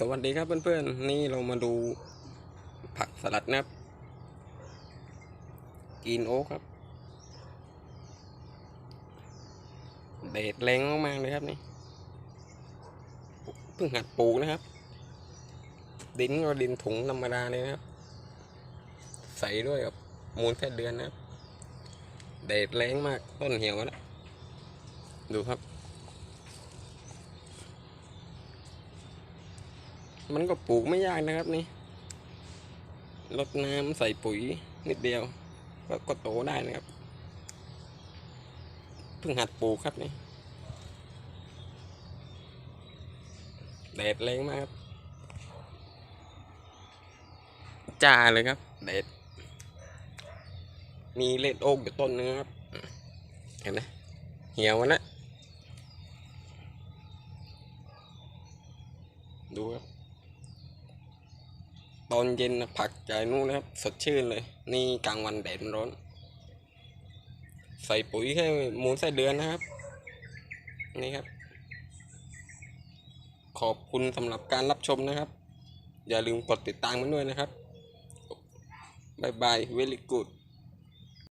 สวัสดีครับเพื่อนๆ นี่เรามาดูผักสลัดนะครับกินโอ๊กครับเดดแรงมากๆเลยครับนี่เพิ่งหัดปลูกนะครับ ดินก็ดินถุงธรรมดาเลยนะครับ ใส่ด้วยกับมูลแค่เดือนนะครับเดดแรงมากต้นเหี่ยวแล้วดูครับ มันก็ปลูกไม่ยากนะครับนี่รดน้ำใส่ปุ๋ยนิดเดียว ก็ก็โตได้นะครับ เพิ่งหัดปลูกครับนี่แดดแรงมากครับจ้าเลยครับแดดมีเล็ดโอ๊กอยู่ต้นนึงครับ เห็นไหมเหี่ยวแล้วดูครับ ตอนเย็นผักใจนู่นนะครับสดชื่นเลย นี่กลางวันแดดมันร้อน ใส่ปุ๋ยแค่มูลไส้เดือนนะครับ นี่ครับ ขอบคุณสำหรับการรับชมนะครับ อย่าลืมกดติดตามมันด้วยนะครับบายบาย very good